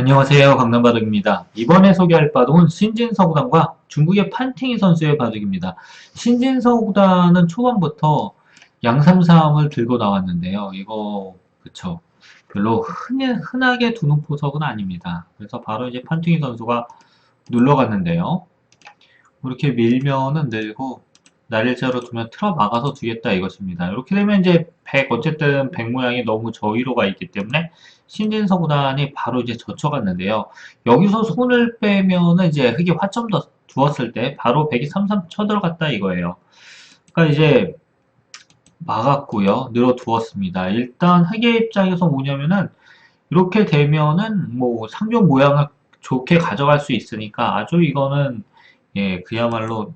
안녕하세요. 강남바둑입니다. 이번에 소개할 바둑은 신진서 구단과 중국의 판팅이 선수의 바둑입니다. 신진서 구단은 초반부터 양삼삼을 들고 나왔는데요. 이거 그쵸. 별로 흔, 흔하게 두는 포석은 아닙니다. 그래서 바로 이제 판팅이 선수가 눌러갔는데요. 이렇게 밀면은 늘고 날일자로 두면 틀어 막아서 두겠다 이것입니다. 이렇게 되면 이제 100 어쨌든 100 모양이 너무 저위로 가 있기 때문에 신진서 구단이 바로 이제 젖혀갔는데요. 여기서 손을 빼면은 이제 흙이 화점 더 두었을 때 바로 100이 33 쳐들어갔다 이거예요. 그러니까 이제 막았고요. 늘어 두었습니다. 일단 흙의 입장에서 뭐냐면은 이렇게 되면은 뭐 상종 모양을 좋게 가져갈 수 있으니까 아주 이거는 예 그야말로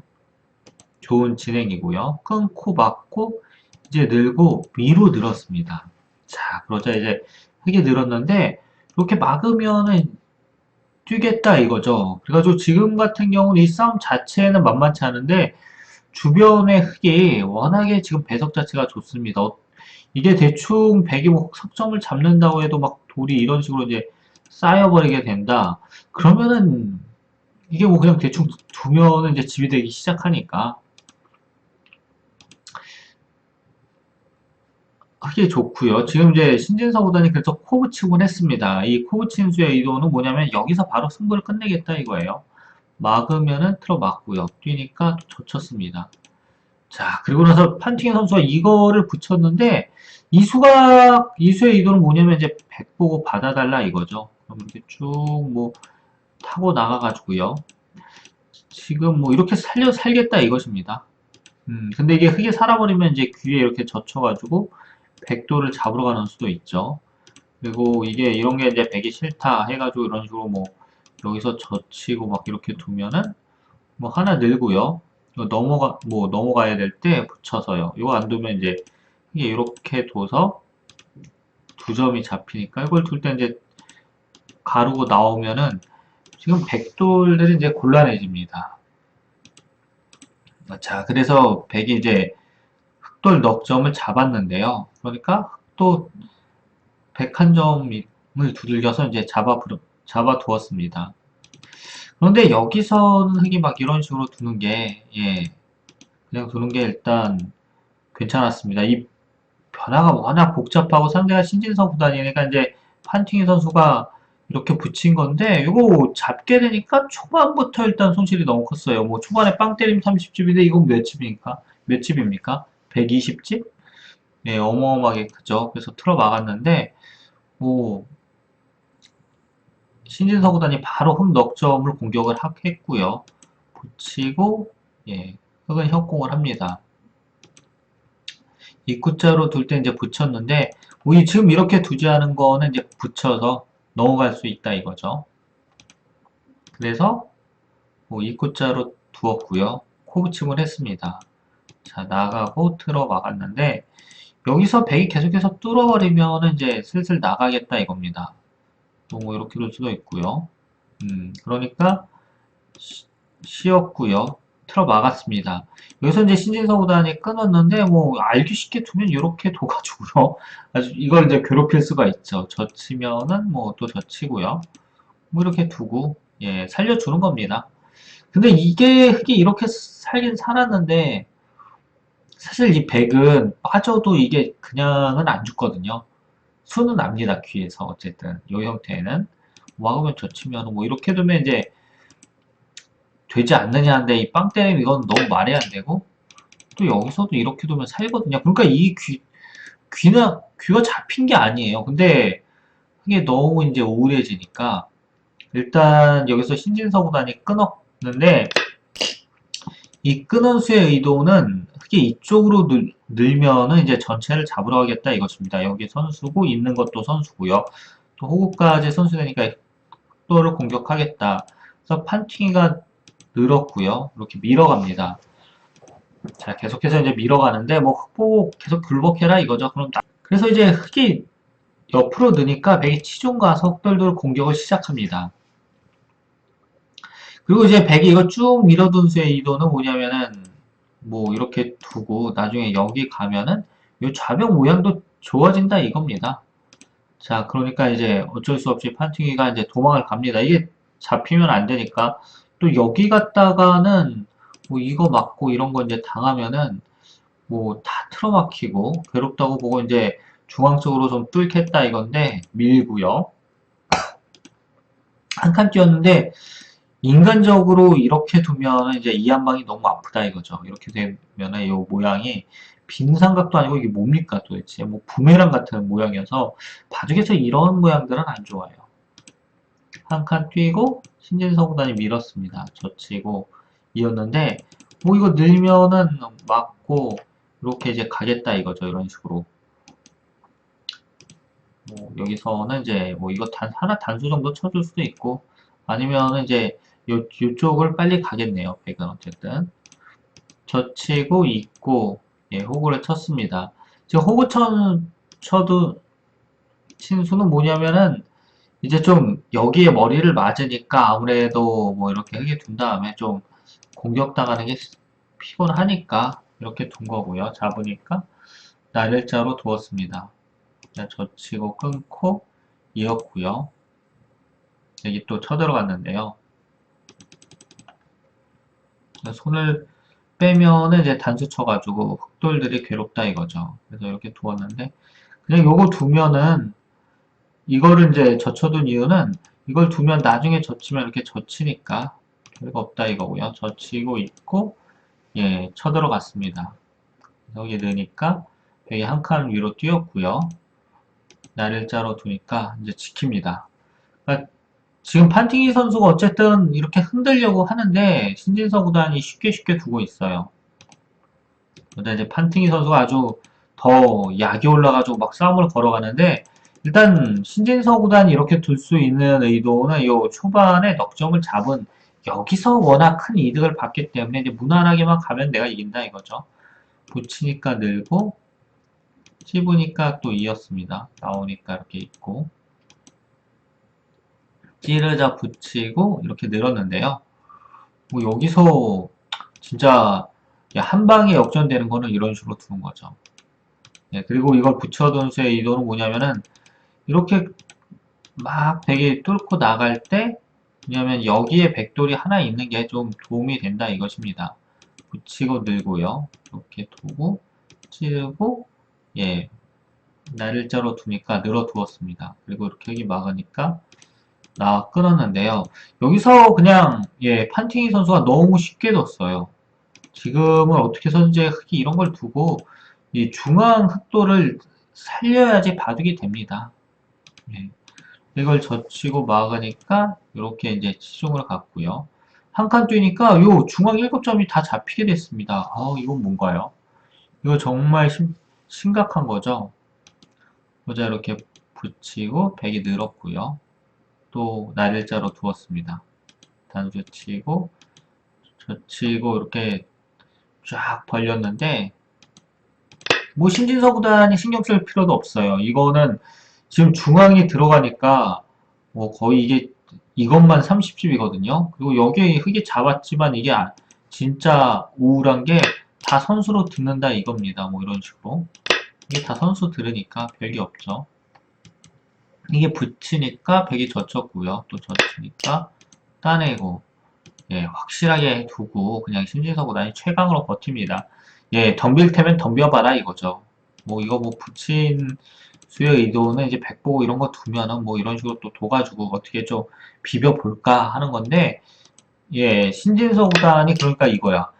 좋은 진행이고요. 끊고 막고 이제 늘고 위로 늘었습니다. 자 그러자 이제 흙이 늘었는데 이렇게 막으면은 뛰겠다 이거죠. 그래가지고 지금 같은 경우는 이 싸움 자체는 만만치 않은데 주변의 흙이 워낙에 지금 배석 자체가 좋습니다. 어, 이게 대충 백이 뭐 석점을 잡는다고 해도 막 돌이 이런 식으로 이제 쌓여버리게 된다. 그러면은 이게 뭐 그냥 대충 두면은 이제 집이 되기 시작하니까 하기 좋고요. 지금 이제 신진서 구단이 그래서 코브치곤 했습니다. 이 코브친 수의 의도는 뭐냐면 여기서 바로 승부를 끝내겠다 이거예요. 막으면은 틀어 막고요. 뛰니까 젖혔습니다. 자, 그리고 나서 판팅의 선수가 이거를 붙였는데 이수가 이수의 의도는 뭐냐면 이제 100 보고 받아달라 이거죠. 그럼 이렇게 쭉 뭐 타고 나가가지고요. 지금 뭐 이렇게 살려 살겠다 이것입니다. 음, 근데 이게 흙에 살아버리면 이제 귀에 이렇게 젖혀가지고 백도를 잡으러 가는 수도 있죠. 그리고 이게 이런 게 이제 백이 싫다 해가지고 이런 식으로 뭐 여기서 젖히고 막 이렇게 두면은 뭐 하나 늘고요. 넘어가 뭐 넘어가야 될 때 붙여서요. 이거 안 두면 이제 이게 이렇게 둬서 두 점이 잡히니까 이걸 둘 때 이제 가르고 나오면은 지금 백돌들이 이제 곤란해집니다. 자, 그래서 백이 이제 흑돌 넉 점을 잡았는데요. 그러니까 흑도 101점을 두들겨서 이제 잡아, 잡아 두었습니다. 그런데 여기서는 흑이 막 이런 식으로 두는 게, 예, 그냥 두는 게 일단 괜찮았습니다. 이 변화가 워낙 복잡하고 상대가 신진서 구단이니까 이제 판팅이 선수가 이렇게 붙인 건데 이거 잡게 되니까 초반부터 일단 손실이 너무 컸어요. 뭐 초반에 빵 때림 30집인데 이건 몇 집입니까? 몇 집입니까? 120집? 네, 어마어마하게 크죠. 그래서 틀어 막았는데 뭐 신진서 구단이 바로 흠 넉점을 공격을 했고요. 붙이고 예, 흑은 협공을 합니다. 입구자로 둘 때 이제 붙였는데 우리 지금 이렇게 두지 않은 거는 이제 붙여서 넘어갈 수 있다 이거죠. 그래서 뭐 입구자로 두었고요. 코브침을 했습니다. 자 나가고 틀어 막았는데 여기서 백이 계속해서 뚫어버리면 이제 슬슬 나가겠다 이겁니다. 뭐 이렇게 둘 수도 있고요. 음, 그러니까 쉬었고요. 틀어 막았습니다. 여기서 이제 신진서 구단이 끊었는데 뭐 알기 쉽게 두면 이렇게 둬가지고요. 아주 이걸 이제 괴롭힐 수가 있죠. 젖히면은 뭐 또 젖히고요. 뭐 이렇게 두고 예 살려주는 겁니다. 근데 이게 흙이 이렇게 살긴 살았는데 사실 이 백은 빠져도 이게 그냥은 안 죽거든요. 수는 납니다 귀에서 어쨌든 이 형태는 막으면 젖히면 뭐 이렇게 두면 이제 되지 않느냐 하는데 이 빵댐 이건 너무 말이 안 되고 또 여기서도 이렇게 두면 살거든요. 그러니까 이 귀, 귀나, 귀가 잡힌 게 아니에요. 근데 이게 너무 이제 우울해지니까 일단 여기서 신진서 구단이 끊었는데 이 끊은 수의 의도는 크게 이쪽으로 늘, 늘면은 이제 전체를 잡으러 가겠다 이것입니다. 여기 선수고 있는 것도 선수고요. 또 호구까지 선수 되니까 또를 공격하겠다. 그래서 판팅이가 늘었고요. 이렇게 밀어갑니다. 자, 계속해서 이제 밀어가는데, 뭐, 흑보 계속 굴복해라 이거죠. 그럼, 나... 그래서 이제 흑이 옆으로 느니까 백이 치종과 석돌돌 공격을 시작합니다. 그리고 이제 백이 이거 쭉 밀어둔 수의 이도는 뭐냐면은, 뭐, 이렇게 두고, 나중에 여기 가면은, 이 좌벽 모양도 좋아진다 이겁니다. 자, 그러니까 이제 어쩔 수 없이 판팅이가 이제 도망을 갑니다. 이게 잡히면 안 되니까. 또 여기 갔다가는 뭐 이거 맞고 이런 거 이제 당하면은 뭐 다 틀어막히고 괴롭다고 보고 이제 중앙 쪽으로 좀 뚫겠다 이건데 밀고요. 한 칸 뛰었는데 인간적으로 이렇게 두면 이제 이 한 방이 너무 아프다 이거죠. 이렇게 되면 은 이 모양이 빈 삼각도 아니고 이게 뭡니까 도대체 뭐 부메랑 같은 모양이어서 바둑에서 이런 모양들은 안 좋아요. 한 칸 뛰고 신진서구단이 밀었습니다. 젖히고 이었는데 뭐 이거 늘면은 맞고 이렇게 이제 가겠다 이거죠. 이런 식으로. 뭐 여기서는 이제 뭐 이거 단 하나 단수 정도 쳐줄 수도 있고 아니면은 이제 요 요쪽을 빨리 가겠네요. 백은 어쨌든 젖히고 있고 예, 호구를 쳤습니다. 지금 호구 쳐, 쳐도 친 수는 뭐냐면은 이제 좀 여기에 머리를 맞으니까 아무래도 뭐 이렇게 흙에 둔 다음에 좀 공격당하는 게 피곤하니까 이렇게 둔 거고요. 잡으니까 날일자로 두었습니다. 그냥 젖히고 끊고 이었고요. 여기 또 쳐들어갔는데요. 손을 빼면은 이제 단수 쳐가지고 흑돌들이 괴롭다 이거죠. 그래서 이렇게 두었는데 그냥 요거 두면은 이거를 이제 젖혀둔 이유는 이걸 두면 나중에 젖히면 이렇게 젖히니까 별거 없다 이거고요. 젖히고 있고 예 쳐들어갔습니다. 여기 넣으니까 벽이 한 칸 위로 뛰었고요. 날일자로 두니까 이제 지킵니다. 그러니까 지금 판팅이 선수가 어쨌든 이렇게 흔들려고 하는데 신진서 구단이 쉽게 쉽게 두고 있어요. 근데 이제 판팅이 선수가 아주 더 약이 올라가지고 막 싸움을 걸어가는데 일단 신진서 구단이 이렇게 둘 수 있는 의도는 이 초반에 넉점을 잡은 여기서 워낙 큰 이득을 받기 때문에 이제 무난하게만 가면 내가 이긴다 이거죠. 붙이니까 늘고 씹으니까 또 이었습니다. 나오니까 이렇게 있고 찌르자 붙이고 이렇게 늘었는데요. 뭐 여기서 진짜 한 방에 역전되는 거는 이런 식으로 두는 거죠. 네, 그리고 이걸 붙여둔 수의 의도는 뭐냐면은 이렇게 막 되게 뚫고 나갈 때 왜냐면 여기에 백돌이 하나 있는 게 좀 도움이 된다 이것입니다. 붙이고 늘고요. 이렇게 두고 찌르고 예 날짜로 두니까 늘어 두었습니다. 그리고 이렇게 여기 막으니까 나 끊었는데요. 여기서 그냥 예 판팅이 선수가 너무 쉽게 뒀어요. 지금은 어떻게 선제 흑이 이런 걸 두고 이 중앙 흑도를 살려야지 바둑이 됩니다. 예. 이걸 젖히고 막으니까 이렇게 이제 치중을 갔고요. 한 칸 뛰니까 요 중앙 7점이 다 잡히게 됐습니다. 아 이건 뭔가요? 이거 정말 심, 심각한 거죠. 보자 이렇게 붙이고 백이 늘었고요. 또 날일자로 두었습니다. 단수 치고 젖히고 이렇게 쫙 벌렸는데 뭐 신진서 구단이 신경 쓸 필요도 없어요. 이거는 지금 중앙에 들어가니까 뭐 거의 이게 이것만 30집이거든요. 그리고 여기에 흙이 잡았지만 이게 아- 진짜 우울한 게 다 선수로 듣는다 이겁니다. 뭐 이런 식으로. 이게 다 선수 들으니까 별게 없죠. 이게 붙이니까 백이 젖혔고요. 또 젖히니까 따내고 예, 확실하게 두고 그냥 구단이 최강으로 버팁니다. 예, 덤빌 테면 덤벼봐라 이거죠. 뭐 이거 뭐 붙인 수의 의도는 이제 백 보고 이런 거 두면은 뭐 이런 식으로 또 둬가지고 어떻게 좀 비벼볼까 하는 건데 예, 신진서 구단이 그러니까 이거야.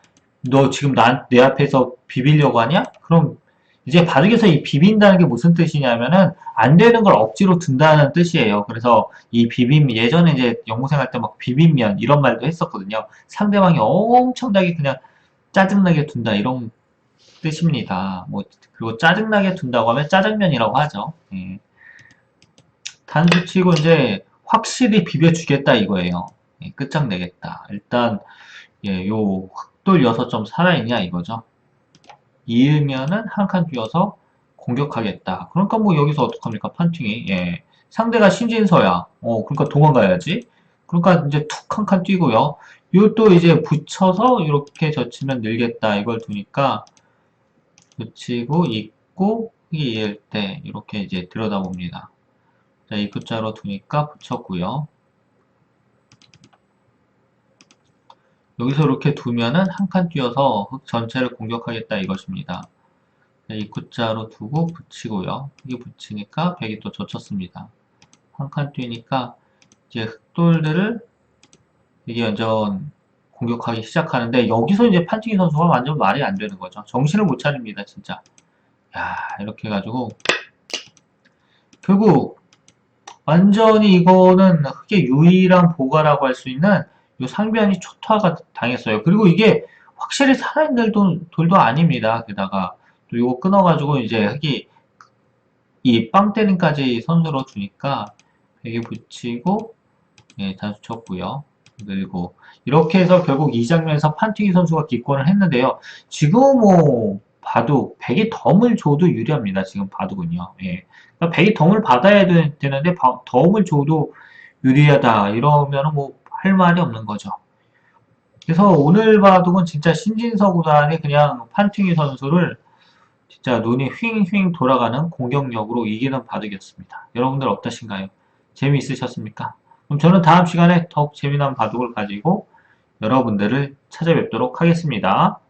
너 지금 난, 내 앞에서 비비려고 하냐? 그럼 이제 바둑에서 이 비빈다는 게 무슨 뜻이냐면은 안 되는 걸 억지로 둔다는 뜻이에요. 그래서 이 비빔 예전에 이제 연구생 할 때 막 비빔면 이런 말도 했었거든요. 상대방이 엄청나게 그냥 짜증나게 둔다 이런 뜻입니다. 뭐 그리고 짜증나게 둔다고 하면 짜장면이라고 하죠. 예. 단수 치고 이제 확실히 비벼주겠다 이거예요. 예, 끝장내겠다. 일단 예, 요 흑돌 6점 살아있냐 이거죠. 이으면은 한 칸 뛰어서 공격하겠다. 그러니까 뭐 여기서 어떡합니까? 판팅이. 예. 상대가 신진서야. 어, 그러니까 도망가야지. 그러니까 이제 툭 한 칸 뛰고요. 요또 이제 붙여서 이렇게 젖히면 늘겠다. 이걸 두니까 붙이고 있고 이게 이을 때 이렇게 이제 들여다봅니다. 자, 입구자로 두니까 붙였고요. 여기서 이렇게 두면은 한칸 띄어서 흙 전체를 공격하겠다 이것입니다. 자, 입구자로 두고 붙이고요. 이게 붙이니까 벽이 또 젖혔습니다. 한 칸 뛰니까 이제 흑돌들을 이게 완전 공격하기 시작하는데 여기서 이제 판티기 선수가 완전 말이 안 되는 거죠. 정신을 못 차립니다, 진짜. 야, 이렇게 해가지고 결국 완전히 이거는 흑의 유일한 보가라고 할 수 있는 이 상변이 초토화가 당했어요. 그리고 이게 확실히 살아있는 돌도, 돌도 아닙니다. 게다가 또 이거 끊어가지고 이제 흑이 이 빵때림까지 선수로 주니까 벽에 붙이고 예, 단수 쳤고요. 그리고 이렇게 해서 결국 이 장면에서 판튀기 선수가 기권을 했는데요. 지금 뭐 바둑 100이 덤을 줘도 유리합니다. 지금 바둑은요. 예. 그러니까 100이 덤을 받아야 되, 되는데 바- 덤을 줘도 유리하다 이러면은 뭐 할 말이 없는 거죠. 그래서 오늘 바둑은 진짜 신진서 구단이 그냥 판튀기 선수를 진짜 눈이 휘잉휘잉 돌아가는 공격력으로 이기는 바둑이었습니다. 여러분들 어떠신가요? 재미있으셨습니까? 그럼 저는 다음 시간에 더욱 재미난 바둑을 가지고 여러분들을 찾아뵙도록 하겠습니다.